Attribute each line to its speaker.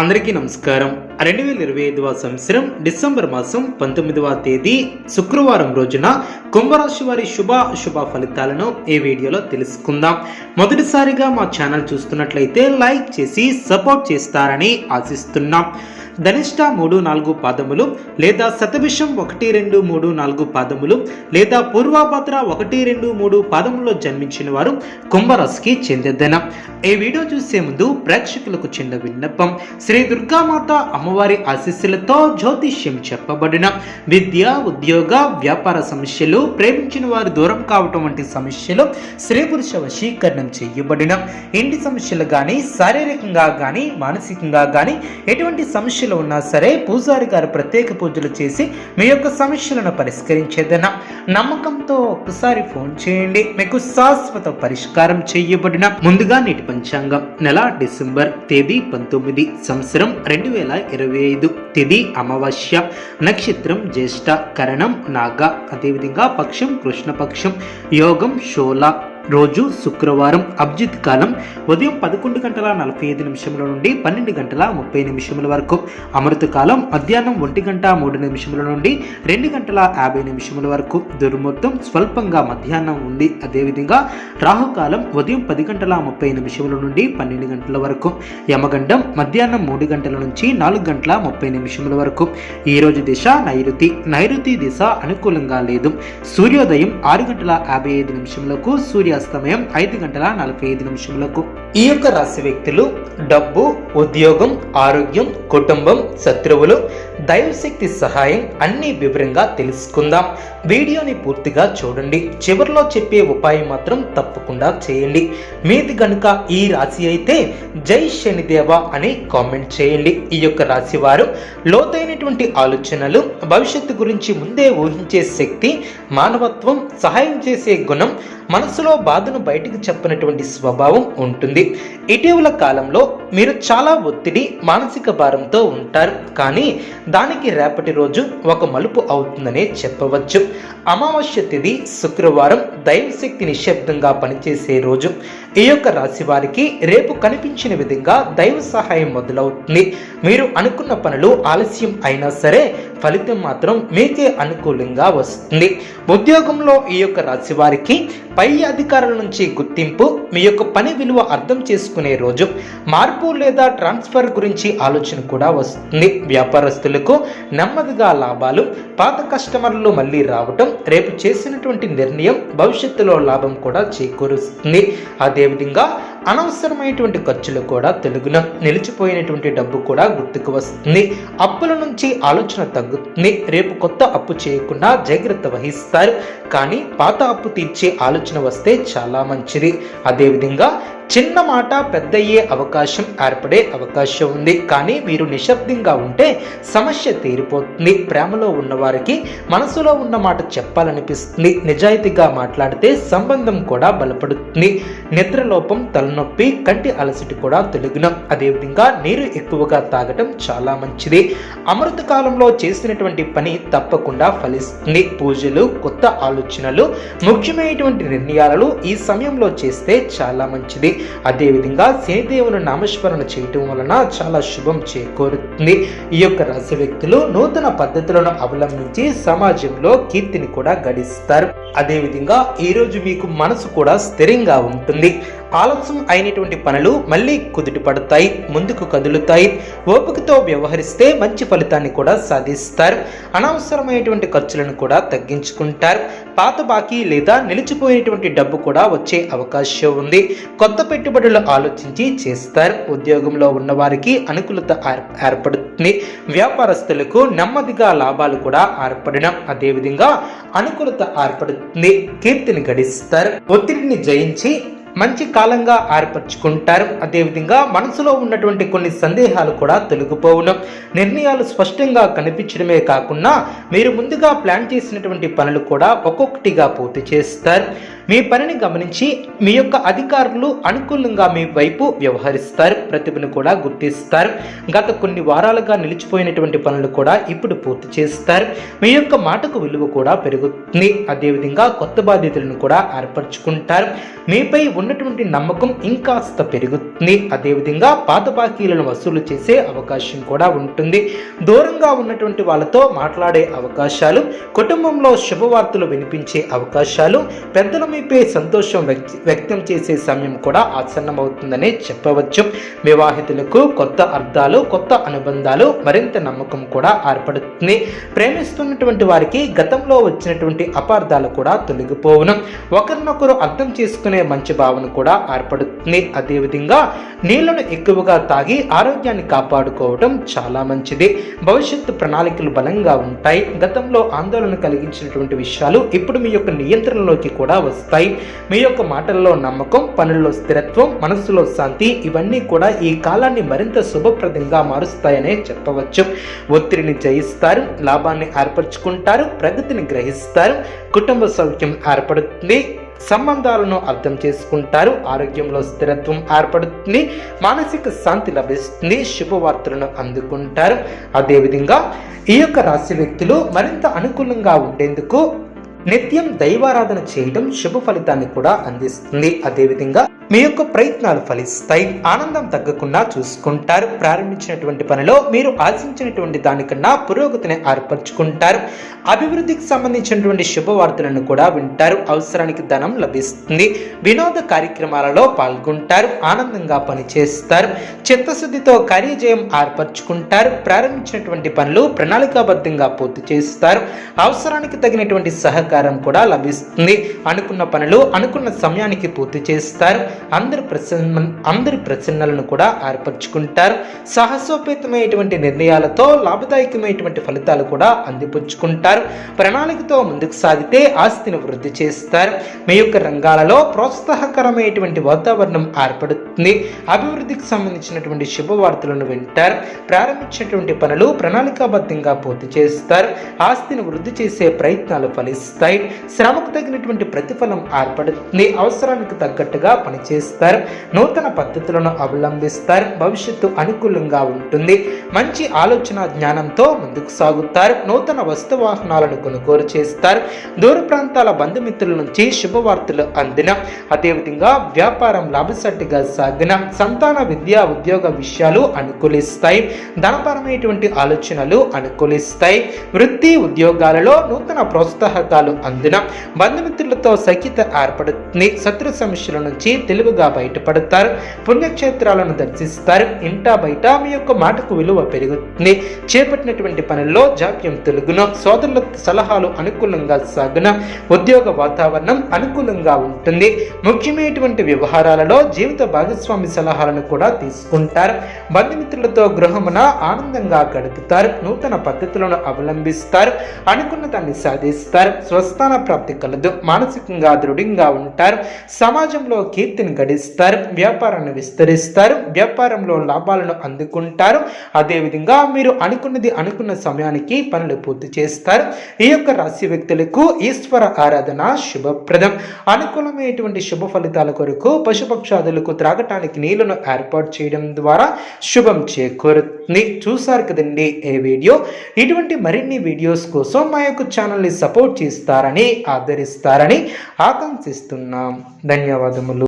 Speaker 1: అందరికీ నమస్కారం. రెండు వేల ఇరవై ఐదవ సంవత్సరం డిసెంబర్ మాసం పంతొమ్మిదవ తేదీ శుక్రవారం రోజున కుంభరాశి వారి శుభ శుభ ఫలితాలను ఈ వీడియోలో తెలుసుకుందాం. మొదటిసారిగా మా ఛానల్ చూస్తున్నట్లయితే లైక్ చేసి సపోర్ట్ చేస్తారని ఆశిస్తున్నాం. ధనిష్ట మూడు నాలుగు పాదములు లేదా శతభిషం ఒకటి రెండు మూడు నాలుగు పాదములు లేదా పూర్వాభద్ర ఒకటి రెండు మూడు పాదములో జన్మించిన వారు కుంభరాశికి చెందిద్దన. ఈ వీడియో చూసే ముందు ప్రేక్షకులకు చిన్న విన్నపం. శ్రీ దుర్గామాత అమ్మవారి ఆశీస్సులతో జ్యోతిష్యం చెప్పబడిన విద్య ఉద్యోగ వ్యాపార సమస్యలు ప్రేమించిన వారు దూరం కావటం వంటి సమస్యలు స్త్రీ పురుష వశీకరణం చేయబడిన. ఇంటి సమస్యలు కానీ శారీరకంగా కానీ మానసికంగా కానీ ఎటువంటి సమస్య సమస్యలు ఉన్నా సరే పూజారి గారు ప్రత్యేక పూజలు చేసి మీ యొక్క సమస్యలను పరిష్కరించేదన. నమ్మకంతో ఒక్కసారి ఫోన్ చేయండి. మీకు శాశ్వత పరిష్కారం చేయబడిన ముందుగా నేటి పంచాంగం. నెల డిసెంబర్ తేదీ పంతొమ్మిది సంవత్సరం రెండు వేల ఇరవై ఐదు తిది అమావాస్య. నక్షత్రం జ్యేష్ఠ కరణం నాగ అదేవిధంగా పక్షం కృష్ణపక్షం యోగం షోలా రోజు శుక్రవారం అబ్జిత్ కాలం ఉదయం పదకొండు గంటల నలభై ఐదు నిమిషముల నుండి పన్నెండు గంటల ముప్పై నిమిషముల వరకు. అమృత కాలం మధ్యాహ్నం ఒంటి గంట మూడు నిమిషముల నుండి రెండు గంటల యాభై నిమిషముల వరకు. దుర్ముహూర్తం స్వల్పంగా మధ్యాహ్నం ఉంది అదేవిధంగా రాహుకాలం ఉదయం పది గంటల ముప్పై నిమిషముల నుండి పన్నెండు గంటల వరకు. యమగండం మధ్యాహ్నం మూడు గంటల నుంచి నాలుగు గంటల ముప్పై నిమిషముల వరకు. ఈ రోజు దిశ నైరుతి. నైరుతి దిశ అనుకూలంగా లేదు. సూర్యోదయం ఆరు గంటల యాభై ఐదు నిమిషములకు సూర్య అస్తమయం ఐదు గంటల నలభై ఐదు నిమిషములకు. ఈ యొక్క రాశి వ్యక్తులు డబ్బు ఉద్యోగం ఆరోగ్యం కుటుంబం శత్రువులు దైవశక్తి సహాయం అన్ని వివరంగా తెలుసుకుందాం. వీడియోని పూర్తిగా చూడండి. చివరిలో చెప్పే ఉపాయం మాత్రం తప్పకుండా చేయండి. మీది గనుక ఈ రాశి అయితే జై శనిదేవ అని కామెంట్ చేయండి. ఈ యొక్క రాశి వారు లోతైనటువంటి ఆలోచనలు భవిష్యత్తు గురించి ముందే ఊహించే శక్తి మానవత్వం సహాయం చేసే గుణం మనసులో బాధను బయటకు చెప్పినటువంటి స్వభావం ఉంటుంది. ఇటీవల కాలంలో మీరు చాలా ఒత్తిడి మానసిక భారంతో ఉంటారు. కానీ దానికి రేపటి రోజు ఒక మలుపు అవుతుందనే చెప్పవచ్చు. అమావాస్య తిథి శుక్రవారం దైవశక్తి నిశ్శబ్దంగా పనిచేసే రోజు. ఈ యొక్క రాశి వారికి రేపు కనిపించిన విధంగా దైవ సహాయం మొదలవుతుంది. మీరు అనుకున్న పనులు ఆలస్యం అయినా సరే ఫలితం మాత్రం మీకే అనుకూలంగా వస్తుంది. ఉద్యోగంలో ఈ యొక్క రాశి వారికి పై అధికారుల నుంచి గుర్తింపు మీ యొక్క పని విలువ అర్థం చేసుకునే రోజు మార్పు లేదా ట్రాన్స్ఫర్ గురించి ఆలోచన కూడా వస్తుంది. వ్యాపారస్తులకు నెమ్మదిగా లాభాలు పాత కస్టమర్లు మళ్ళీ రావటం రేపు చేసినటువంటి నిర్ణయం భవిష్యత్తులో లాభం కూడా చేకూరుస్తుంది. అదేవిధంగా అనవసరమైనటువంటి ఖర్చులు కూడా తెలుగున నిలిచిపోయినటువంటి డబ్బు కూడా గుర్తుకు వస్తుంది. అప్పుల నుంచి ఆలోచన తగ్గుతుంది. రేపు కొత్త అప్పు చేయకుండా జాగ్రత్త వహిస్తారు. కానీ పాత అప్పు తీర్చే ఆలోచన వస్తే చాలా మంచిది. అదేవిధంగా చిన్న మాట పెద్దయ్యే అవకాశం ఏర్పడే అవకాశం ఉంది. కానీ మీరు నిశ్శబ్దంగా ఉంటే సమస్య తీరిపోతుంది. ప్రేమలో ఉన్నవారికి మనసులో ఉన్న మాట చెప్పాలనిపిస్తుంది. నిజాయితీగా మాట్లాడితే సంబంధం కూడా బలపడుతుంది. నిద్రలోపం నొప్పి కంటి అలసటి కూడా తొలగిన. అదేవిధంగా నీరు ఎక్కువగా తాగటం చాలా మంచిది. అమృత కాలంలో చేసినటువంటి పని తప్పకుండా ఫలిస్తుంది. పూజలు కొత్త ఆలోచనలు ముఖ్యమైనటువంటి నిర్ణయాలను ఈ సమయంలో చేస్తే చాలా మంచిది. అదేవిధంగా శనిదేవుని నామస్మరణ చేయటం వలన చాలా శుభం చేకూరుతుంది. ఈ యొక్క రాశి వ్యక్తులు నూతన పద్ధతులను అవలంబించి సమాజంలో కీర్తిని కూడా గడిస్తారు. అదేవిధంగా ఈరోజు మీకు మనసు కూడా స్థిరంగా ఉంటుంది. ఆలస్యం అయినటువంటి పనులు మళ్ళీ కుదుటపడతాయి ముందుకు కదులుతాయి. ఓపికతో వ్యవహరిస్తే మంచి ఫలితాన్ని కూడా సాధిస్తారు. అనవసరమైనటువంటి ఖర్చులను కూడా తగ్గించుకుంటారు. పాత బాకీ లేదా నిలిచిపోయినటువంటి డబ్బు కూడా వచ్చే అవకాశం ఉంది. కొత్త పెట్టుబడులు ఆలోచించి చేస్తారు. ఉద్యోగంలో ఉన్నవారికి అనుకూలత ఏర్పడుతుంది. వ్యాపారస్తులకు నెమ్మదిగా లాభాలు కూడా ఏర్పడడం అదేవిధంగా అనుకూలత ఏర్పడుతుంది కీర్తిని గడిస్తారు. ఒత్తిడిని జయించి మంచి కాలంగా ఏర్పరచుకుంటారు. అదేవిధంగా మనసులో ఉన్నటువంటి కొన్ని సందేహాలు కూడా తొలగిపోవడం నిర్ణయాలు స్పష్టంగా కనిపించడమే కాకుండా మీరు ముందుగా ప్లాన్ చేసినటువంటి పనులు కూడా ఒక్కొక్కటిగా పూర్తి చేస్తారు. మీ పనిని గమనించి మీ యొక్క అధికారులు అనుకూలంగా మీ వైపు వ్యవహరిస్తారు. ప్రతిభను కూడా గుర్తిస్తారు. గత కొన్ని వారాలుగా నిలిచిపోయినటువంటి పనులు కూడా ఇప్పుడు పూర్తి చేస్తారు. మీ యొక్క మాటకు విలువ కూడా పెరుగుతుంది. అదేవిధంగా కొత్త బాధ్యతలను కూడా ఏర్పరచుకుంటారు. మీపై ఉన్నటువంటి నమ్మకం ఇంకాస్త పెరుగుతుంది. అదేవిధంగా పాత బాకీలను వసూలు చేసే అవకాశం కూడా ఉంటుంది. దూరంగా ఉన్నటువంటి వాళ్ళతో మాట్లాడే అవకాశాలు కుటుంబంలో శుభవార్తలు వినిపించే అవకాశాలు పెద్దల మీపై సంతోషం వ్యక్తం చేసే సమయం కూడా ఆసన్నమవుతుందని చెప్పవచ్చు. వివాహితులకు కొత్త అర్థాలు కొత్త అనుబంధాలు మరింత నమ్మకం కూడా ఏర్పడుతుంది. ప్రేమిస్తున్నటువంటి వారికి గతంలో వచ్చినటువంటి అపార్థాలు కూడా తొలగిపోవును. ఒకరినొకరు అర్థం చేసుకునే మంచి భావన కూడా ఏర్పడుతుంది. అదేవిధంగా నీళ్ళను ఎక్కువగా తాగి ఆరోగ్యాన్ని కాపాడుకోవడం చాలా మంచిది. భవిష్యత్తు ప్రణాళికలు బలంగా ఉంటాయి. గతంలో ఆందోళన కలిగించినటువంటి విషయాలు ఇప్పుడు మీ యొక్క నియంత్రణలోకి కూడా వస్తాయి. మీ యొక్క మాటల్లో నమ్మకం పనుల్లో స్థిరత్వం మనస్సులో శాంతి ఇవన్నీ కూడా ఈ కాలాన్ని మరింత శుభప్రదంగా మారుస్తాయనే చెప్పవచ్చు. ఒత్తిడిని జయిస్తారు లాభాన్ని ఏర్పరచుకుంటారు ప్రగతిని గ్రహిస్తారు కుటుంబ సౌఖ్యం ఏర్పడుతుంది. సంబంధాలను అర్థం చేసుకుంటారు. ఆరోగ్యంలో స్థిరత్వం ఏర్పడుతుంది. మానసిక శాంతి లభిస్తుంది. శుభవార్తలను అందుకుంటారు. అదేవిధంగా ఈ యొక్క రాశి వ్యక్తులు మరింత అనుకూలంగా ఉండేందుకు నిత్యం దైవారాధన చేయడం శుభ ఫలితాన్ని కూడా అందిస్తుంది. అదేవిధంగా మీ యొక్క ప్రయత్నాలు ఫలిస్తాయి. ఆనందం తగ్గకుండా చూసుకుంటారు. ప్రారంభించినటువంటి పనిలో మీరు ఆశించినటువంటి దానికన్నా పురోగతిని ఏర్పరచుకుంటారు. అభివృద్ధికి సంబంధించినటువంటి శుభవార్తలను కూడా వింటారు. అవసరానికి ధనం లభిస్తుంది. వినోద కార్యక్రమాలలో పాల్గొంటారు. ఆనందంగా పనిచేస్తారు. చిత్తశుద్ధితో కార్యజయం ఏర్పరచుకుంటారు. ప్రారంభించినటువంటి పనులు ప్రణాళికాబద్ధంగా పూర్తి చేస్తారు. అవసరానికి తగినటువంటి సహకారం కూడా లభిస్తుంది. అనుకున్న పనులు అనుకున్న సమయానికి పూర్తి చేస్తారు. అందరి ప్రసన్న అందరి ప్రసన్నలను కూడా ఏర్పరచుకుంటారు. సాహసోపేతమైనటువంటి నిర్ణయాలతో లాభదాయకమైనటువంటి ఫలితాలు కూడా అందిపుచ్చుకుంటారు. ప్రణాళికతో ముందుకు సాగితే ఆస్తిని వృద్ధి చేస్తారు. మీ యొక్క రంగాలలో ప్రోత్సాహకరమైనటువంటి వాతావరణం ఏర్పడుతుంది. అభివృద్ధికి సంబంధించినటువంటి శుభవార్తలను వింటారు. ప్రారంభించినటువంటి పనులు ప్రణాళికాబద్ధంగా పూర్తి చేస్తారు. ఆస్తిని వృద్ధి చేసే ప్రయత్నాలు ఫలిస్తారు. వస్తాయి శ్రమకు తగినటువంటి ప్రతిఫలం ఏర్పడుతుంది. అవసరానికి తగ్గట్టుగా పనిచేస్తారు. నూతన పద్ధతులను అవలంబిస్తారు. భవిష్యత్తు అనుకూలంగా ఉంటుంది. మంచి ఆలోచన జ్ఞానంతో ముందుకు సాగుతారు. నూతన వస్తు వాహనాలను కొనుగోలు చేస్తారు. దూర ప్రాంతాల బంధుమిత్రుల నుంచి శుభవార్తలు అందిన అదేవిధంగా వ్యాపారం లాభసాటిగా సాగిన సంతాన విద్యా ఉద్యోగ విషయాలు అనుకూలిస్తాయి. ధనపరమైనటువంటి ఆలోచనలు అనుకూలిస్తాయి. వృత్తి ఉద్యోగాలలో నూతన ప్రోత్సాహకాలు అందున బంధుమిత్రులతో సఖ్యత ఏర్పడుతుంది. శత్రు సమస్యల నుంచి తెలివిగా బయటపడతారు. పుణ్యక్షేత్రాలను దర్శిస్తారు. ఇంటా బయట మీ యొక్క మాటకు విలువ పెరుగుతుంది. చేపట్టినటువంటి పనుల్లో జాప్యం తొలగున. సోదరుల సలహాలు అనుకూలంగా సాగున. ఉద్యోగ వాతావరణం అనుకూలంగా ఉంటుంది. ముఖ్యమైనటువంటి వ్యవహారాలలో జీవిత భాగస్వామి సలహాలను కూడా తీసుకుంటారు. బంధుమిత్రులతో గృహమున ఆనందంగా గడుపుతారు. నూతన పద్ధతులను అవలంబిస్తారు. అనుకున్న దాన్ని సాధిస్తారు. స్వస్థాన ప్రాప్తి కలదు. మానసికంగా దృఢంగా ఉంటారు. సమాజంలో కీర్తిని గడిస్తారు. వ్యాపారాన్ని విస్తరిస్తారు. వ్యాపారంలో లాభాలను అందుకుంటారు. అదేవిధంగా మీరు అనుకున్నది అనుకున్న సమయానికి పనులు పూర్తి చేస్తారు. ఈ యొక్క రాశి వ్యక్తులకు ఈశ్వర ఆరాధన శుభప్రదం. అనుకూలమైనటువంటి శుభ ఫలితాల కొరకు పశుపక్షాదులకు త్రాగటానికి నీళ్ళను ఏర్పాటు చేయడం ద్వారా శుభం చేకూరుతుంది. చూసారు కదండి ఈ వీడియో? ఇటువంటి మరిన్ని వీడియోస్ కోసం మా యొక్క ఛానల్ని సపోర్ట్ చేస్తారని ఆదరిస్తారని ఆకాంక్షిస్తున్నాం. ధన్యవాదములు.